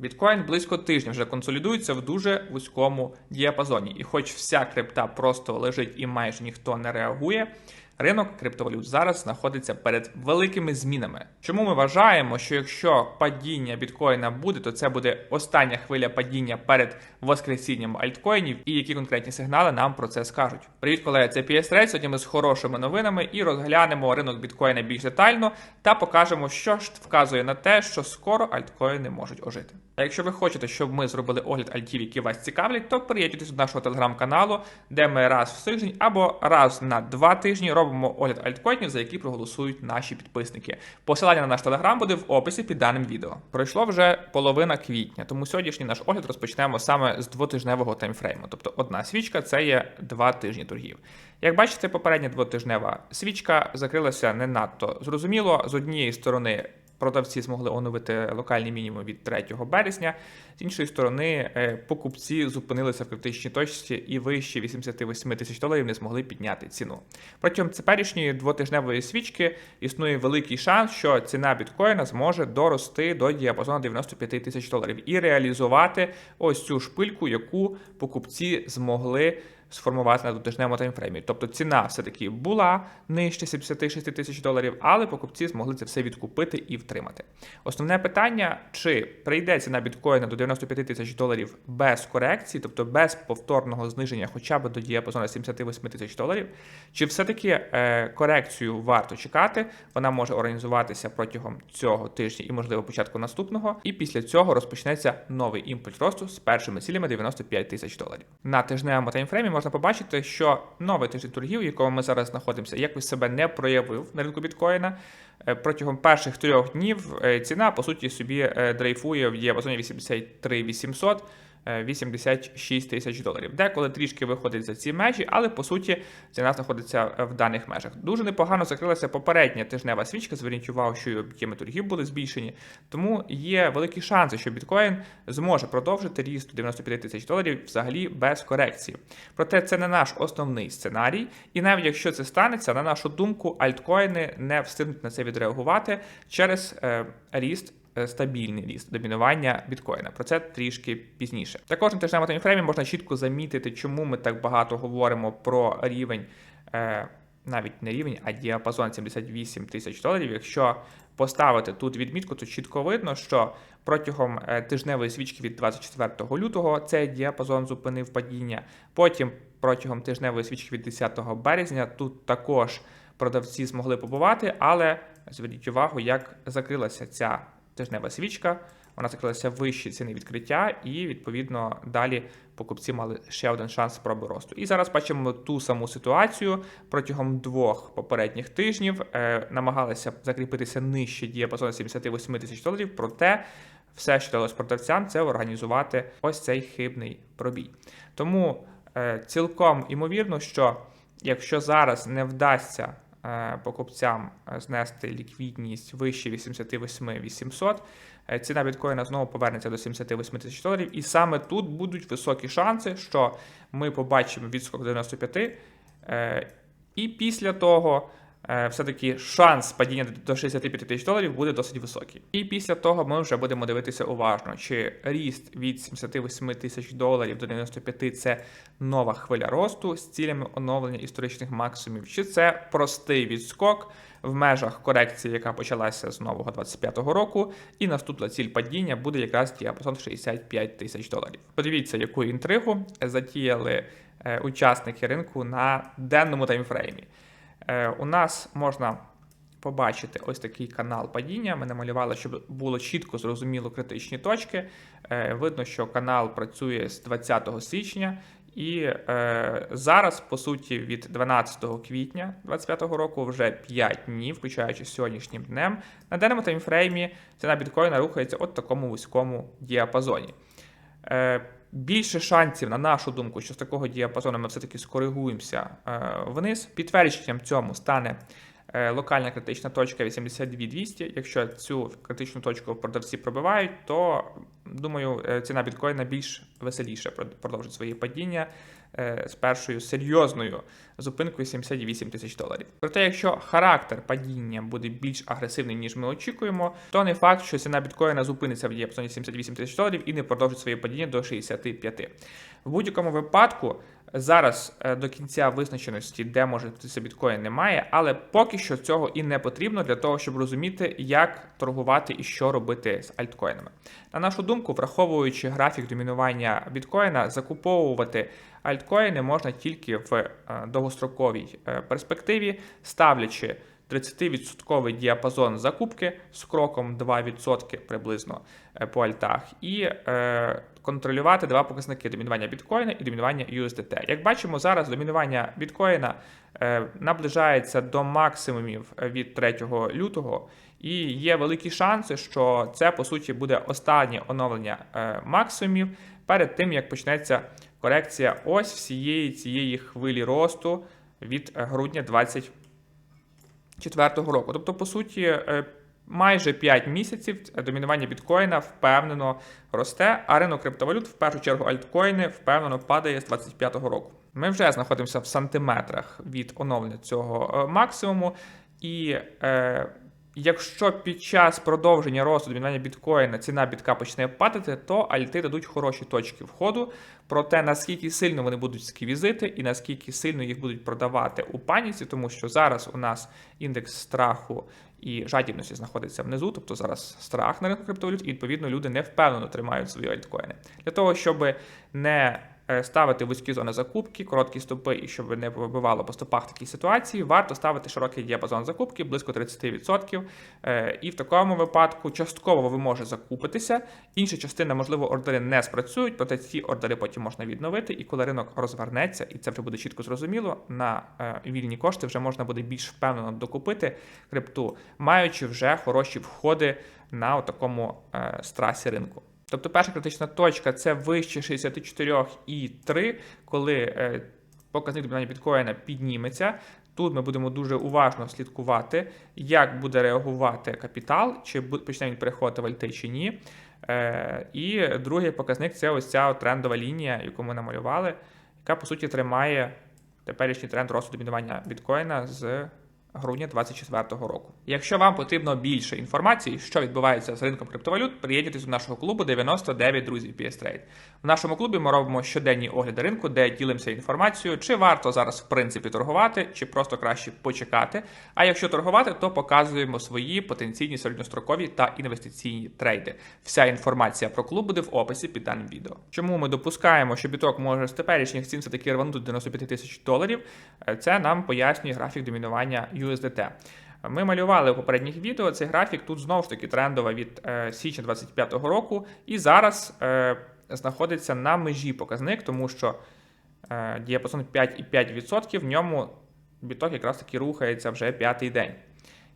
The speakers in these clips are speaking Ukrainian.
Біткоін близько тижня вже консолідується в дуже вузькому діапазоні, і хоч вся крипта просто лежить і майже ніхто не реагує. Ринок криптовалют зараз знаходиться перед великими змінами. Чому ми вважаємо, що якщо падіння біткоїна буде, то це буде остання хвиля падіння перед воскресінням альткоїнів, і які конкретні сигнали нам про це скажуть? Привіт, колеги, це PS Trade. Сьогодні ми з хорошими новинами і розглянемо ринок біткоїна більш детально та покажемо, що ж вказує на те, що скоро альткоїни можуть ожити. А якщо ви хочете, щоб ми зробили огляд альтів, які вас цікавлять, то приєднуйтесь до нашого телеграм-каналу, де ми раз в тиждень або раз на два тижні робимо огляд альткоїнів, за які проголосують наші підписники. Посилання на наш телеграм буде в описі під даним відео. Пройшло вже половина квітня, тому сьогоднішній наш огляд розпочнемо саме з двотижневого таймфрейму. Тобто одна свічка це є два тижні торгів. Як бачите, попередня двотижнева свічка закрилася не надто зрозуміло. З однієї сторони продавці змогли оновити локальний мінімум від 3 березня. З іншої сторони, е, покупці зупинилися в критичній точці і вище 88 тисяч доларів не змогли підняти ціну. Протягом теперішньої двотижневої свічки існує великий шанс, що ціна біткоїна зможе дорости до діапазону 95 тисяч доларів і реалізувати ось цю шпильку, яку покупці змогли сформувати на двотижневому таймфреймі. Тобто ціна все-таки була нижче 76 тисяч доларів, але покупці змогли це все відкупити і втримати. Основне питання: чи прийде ціна біткоїна до 95 тисяч доларів без корекції, тобто без повторного зниження, хоча б до діапазону 78 тисяч доларів, чи все-таки е, корекцію варто чекати? Вона може організуватися протягом цього тижня і, можливо, початку наступного. І після цього розпочнеться новий імпульс росту з першими цілями 95 тисяч доларів. На тижневому таймфреймі можна побачити, що новий тиждень торгів, в якому ми зараз знаходимося, якось себе не проявив на ринку біткоїна. Е, Протягом перших трьох днів е, ціна по суті собі е, дрейфує в діапазоні 83 800 86 тисяч доларів. Деколи трішки виходить за ці межі, але по суті ціна знаходиться в даних межах. Дуже непогано закрилася попередня тижнева свічка. Зверніть увагу, що і об'єми торгів були збільшені. Тому є великі шанси, що біткоін зможе продовжити ріст до 95 тисяч доларів взагалі без корекції. Проте це не наш основний сценарій, і навіть якщо це станеться, на нашу думку, альткоїни не встигнуть на це відреагувати через е, ріст е, стабільний ріст домінування біткоїна. Про це трішки пізніше. Також на тижневому таймфреймі можна чітко замітити, чому ми так багато говоримо про рівень. Е, навіть не рівень, а діапазон 78 тисяч доларів. Якщо поставити тут відмітку, то чітко видно, що протягом е, тижневої свічки від 24 лютого цей діапазон зупинив падіння. Потім протягом тижневої свічки від 10 березня тут також продавці змогли побувати, але зверніть увагу, як закрилася ця тижнева свічка. Вона закрилася вищі ціни відкриття, і відповідно далі покупці мали ще один шанс спроби росту. І зараз бачимо ту саму ситуацію протягом двох попередніх тижнів е, намагалися закріпитися нижче діапазону 78 тисяч доларів. Проте все, що далось продавцям, це організувати ось цей хибний пробій. Тому е, цілком імовірно, що якщо зараз не вдасться покупцям е, знести ліквідність вище 88 800, е, ціна біткоїна знову повернеться до 78 тисяч доларів, і саме тут будуть високі шанси, що ми побачимо відскок 95, е, і після того. Е, Все-таки шанс падіння до 65 тисяч доларів буде досить високий. І після того ми вже будемо дивитися уважно, чи ріст від 78 тисяч доларів до 95 це нова хвиля росту з цілями оновлення історичних максимумів, чи це простий відскок в межах корекції, яка почалася з нового 25-го року, і наступна ціль падіння буде якраз діапазон 65 тисяч доларів. Подивіться, яку інтригу затіяли е, учасники ринку на денному таймфреймі. Е, у нас можна побачити ось такий канал падіння. Ми намалювали, щоб було чітко зрозуміло критичні точки. Е, видно, що канал працює з 20 січня. І е, зараз, по суті, від 12 квітня 2025 року вже 5 днів, включаючи сьогоднішнім днем, на даному таймфреймі ціна біткоїна рухається от такому вузькому діапазоні. Е, більше шансів, на нашу думку, що з такого діапазону ми все-таки скоригуємося е, вниз. Підтвердженням цьому стане локальна критична точка 82200. Якщо цю критичну точку продавці пробивають, то думаю, е, ціна біткоїна більш веселіше продовжить свої падіння е, з першою серйозною зупинкою 78 тисяч доларів. Проте, якщо характер падіння буде більш агресивний, ніж ми очікуємо, то не факт, що ціна біткоїна зупиниться в діапазоні 78 тисяч доларів і не продовжить своє падіння до 65. В будь-якому випадку. Зараз е, до кінця визначеності, де може бути біткоін, немає, але поки що цього і не потрібно для того, щоб розуміти, як торгувати і що робити з альткоїнами. На нашу думку, враховуючи графік домінування біткоїна, закуповувати альткоїни можна тільки в е, довгостроковій е, перспективі, ставлячи 30% діапазон закупки з кроком 2% приблизно е, по альтах, і е, контролювати два показники домінування біткоїна і домінування USDT. Як бачимо, зараз домінування біткоїна е, наближається до максимумів від 3 лютого, і є великі шанси, що це по суті буде останнє оновлення максимумів перед тим, як почнеться корекція ось всієї цієї хвилі росту від грудня 20 2024 року. Тобто, по суті, е, майже 5 місяців домінування біткоїна впевнено росте, а ринок криптовалют, в першу чергу альткоїни, впевнено падає з 2025 року. Ми вже знаходимося в сантиметрах від оновлення цього е, максимуму, і е, якщо під час продовження росту домінування біткоїна ціна бітка почне падати, то альти дадуть хороші точки входу. Про те, наскільки сильно вони будуть сквізити і наскільки сильно їх будуть продавати у паніці, тому що зараз у нас індекс страху і жадібності знаходиться внизу, тобто зараз страх на ринку криптовалют, і відповідно люди не впевнено тримають свої альткоїни. Для того, щоб не ставити вузькі зони закупки, короткі стопи, і щоб не вибивало по стопах такі ситуації, варто ставити широкий діапазон закупки близько 30%. Е, І в такому випадку частково ви можете закупитися. Інша частина, можливо, ордери не спрацюють, проте ці ордери потім можна відновити. І коли ринок розвернеться, і це вже буде чітко зрозуміло, на е, вільні кошти вже можна буде більш впевнено докупити крипту, маючи вже хороші входи на такому страсі ринку. Тобто перша критична точка це вище 64,3, коли е, показник домінання біткоїна підніметься. Тут ми будемо дуже уважно слідкувати, як буде реагувати капітал, чи почне він переходити в альти чи ні. Е, І другий показник це ось ця трендова лінія, яку ми намалювали, яка по суті тримає теперішній тренд росту домінування біткоїна з грудня 2024 року. Якщо вам потрібно більше інформації, що відбувається з ринком криптовалют, приєднуйтесь до нашого клубу 99 друзів PS Trade. В нашому клубі ми робимо щоденні огляди ринку, де ділимося інформацією, чи варто зараз в принципі торгувати, чи просто краще почекати. А якщо торгувати, то показуємо свої потенційні середньострокові та інвестиційні трейди. Вся інформація про клуб буде в описі під даним відео. Чому ми допускаємо, що біток може з теперішніх цін все таки рванути 95 тисяч доларів? Це нам пояснює графік домінування USDT. Ми малювали у попередніх відео цей графік. Тут знову ж таки трендова від е, січня 2025 року, і зараз е, знаходиться на межі показник, тому що е, діапазон 5,5%, в ньому біток якраз таки рухається вже п'ятий день.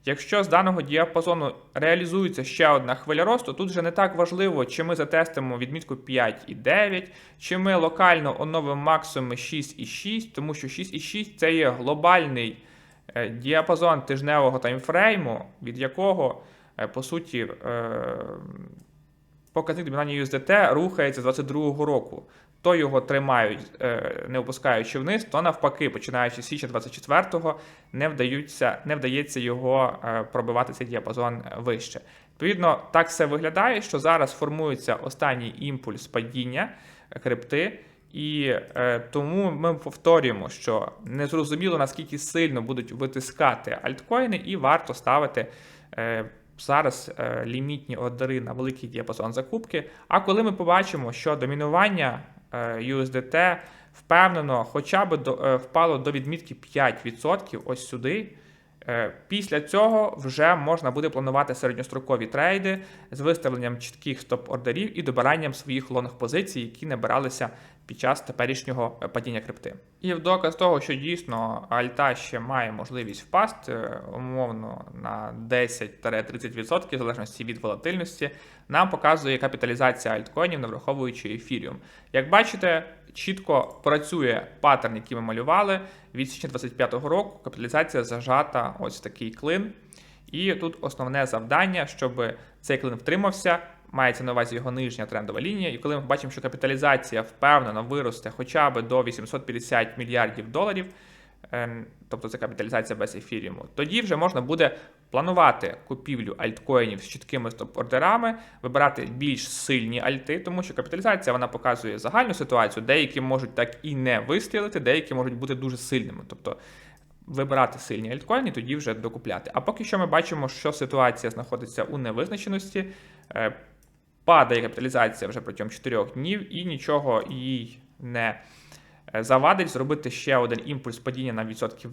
Якщо з даного діапазону реалізується ще одна хвиля росту, тут вже не так важливо, чи ми затестимо відмітку 5,9, чи ми локально оновимо максимум 6,6, тому що 6,6 це є глобальний. Е, діапазон тижневого таймфрейму, від якого, е, по суті, е, показник домінання USDT рухається з 2022 року. То його тримають, не опускаючи вниз, то навпаки, починаючи з січня 24-го, не вдаються, не вдається його пробивати цей діапазон вище. Відповідно, так все виглядає, що зараз формується останній імпульс падіння крипти. І е, тому ми повторюємо, що незрозуміло наскільки сильно будуть витискати альткоїни, і варто ставити е, зараз е, лімітні ордери на великий діапазон закупки. А коли ми побачимо, що домінування е, USDT впевнено, хоча б до, е, впало до відмітки 5% ось сюди. Е, після цього вже можна буде планувати середньострокові трейди з виставленням чітких стоп-ордерів і добиранням своїх лонг позицій, які набиралися під час теперішнього е, падіння крипти. І в доказ того, що дійсно альта ще має можливість впасти е, умовно на 10-30% в залежності від волатильності, нам показує капіталізація альткоїнів, не враховуючи ефіріум. Як бачите, чітко працює паттерн, який ми малювали від січня 25-го року. Капіталізація зажата ось в такий клин. І тут основне завдання, щоб цей клин втримався, мається на увазі його нижня трендова лінія. І коли ми бачимо, що капіталізація впевнено виросте хоча б до 850 мільярдів доларів, ем, тобто це капіталізація без ефіріуму, тоді вже можна буде планувати купівлю альткоїнів з чіткими стоп-ордерами, вибирати більш сильні альти, тому що капіталізація вона показує загальну ситуацію. Деякі можуть так і не вистрілити, деякі можуть бути дуже сильними. Тобто вибирати сильні альткоїни, тоді вже докупляти. А поки що ми бачимо, що ситуація знаходиться у невизначеності. Падає капіталізація вже протягом 4 днів, і нічого їй не е, завадить зробити ще один імпульс падіння на відсотків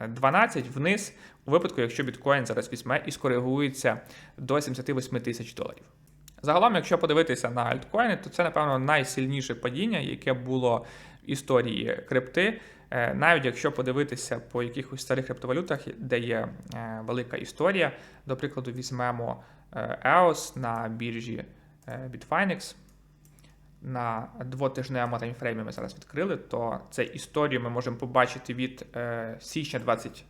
10-12 вниз, у випадку, якщо біткоін зараз візьме і скоригується до 78 тисяч доларів. Загалом, якщо подивитися на альткоїни, то це, напевно, найсильніше падіння, яке було в історії крипти. Е, Навіть якщо подивитися по якихось старих криптовалютах, де є е, велика історія, до прикладу, візьмемо EOS на біржі е, Bitfinex. На двотижневому таймфреймі ми зараз відкрили, то це історію ми можемо побачити від е, січня 20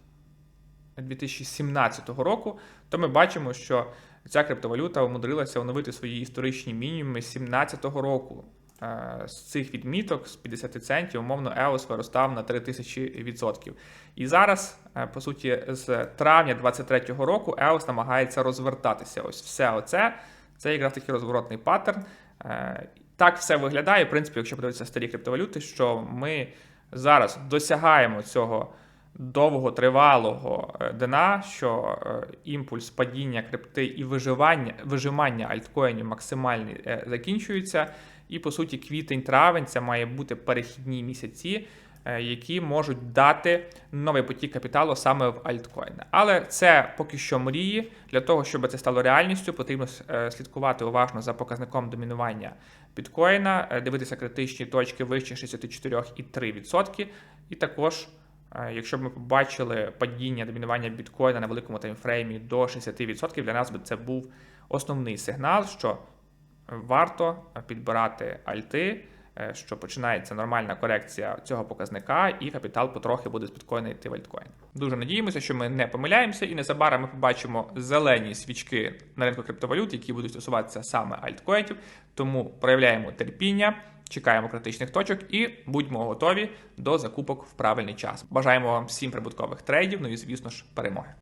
2017 року, то ми бачимо, що ця криптовалюта умудрилася оновити свої історичні мінімуми 2017 року. Е, З цих відміток, з 50 центів, умовно, EOS виростав на 3000%. І зараз, е, по суті, з травня 2023 року EOS намагається розвертатися. Ось все оце. Це якраз такий розворотний паттерн. Е, Так все виглядає, в принципі, якщо подивитися старі криптовалюти, що ми зараз досягаємо цього довготривалого дна, що імпульс падіння крипти і виживання, вижимання альткоїнів максимальний закінчується. І по суті, квітень-травень це має бути перехідні місяці, е, які можуть дати новий потік капіталу саме в альткоїни. Але це поки що мрії. Для того, щоб це стало реальністю, потрібно е, слідкувати уважно за показником домінування біткоїна, е, дивитися критичні точки вище 64,3%. І також, якщо б ми побачили падіння домінування біткоїна на великому таймфреймі до 60%, для нас би це був основний сигнал, що варто підбирати альти, е, що починається нормальна корекція цього показника, і капітал потрохи буде з біткоїна йти в альткоін. Дуже надіємося, що ми не помиляємося, і незабаром ми побачимо зелені свічки на ринку криптовалют, які будуть стосуватися саме альткоїнів. Тому проявляємо терпіння. Чекаємо критичних точок і будьмо готові до закупок в правильний час. Бажаємо вам всім прибуткових трейдів, ну і звісно ж перемоги.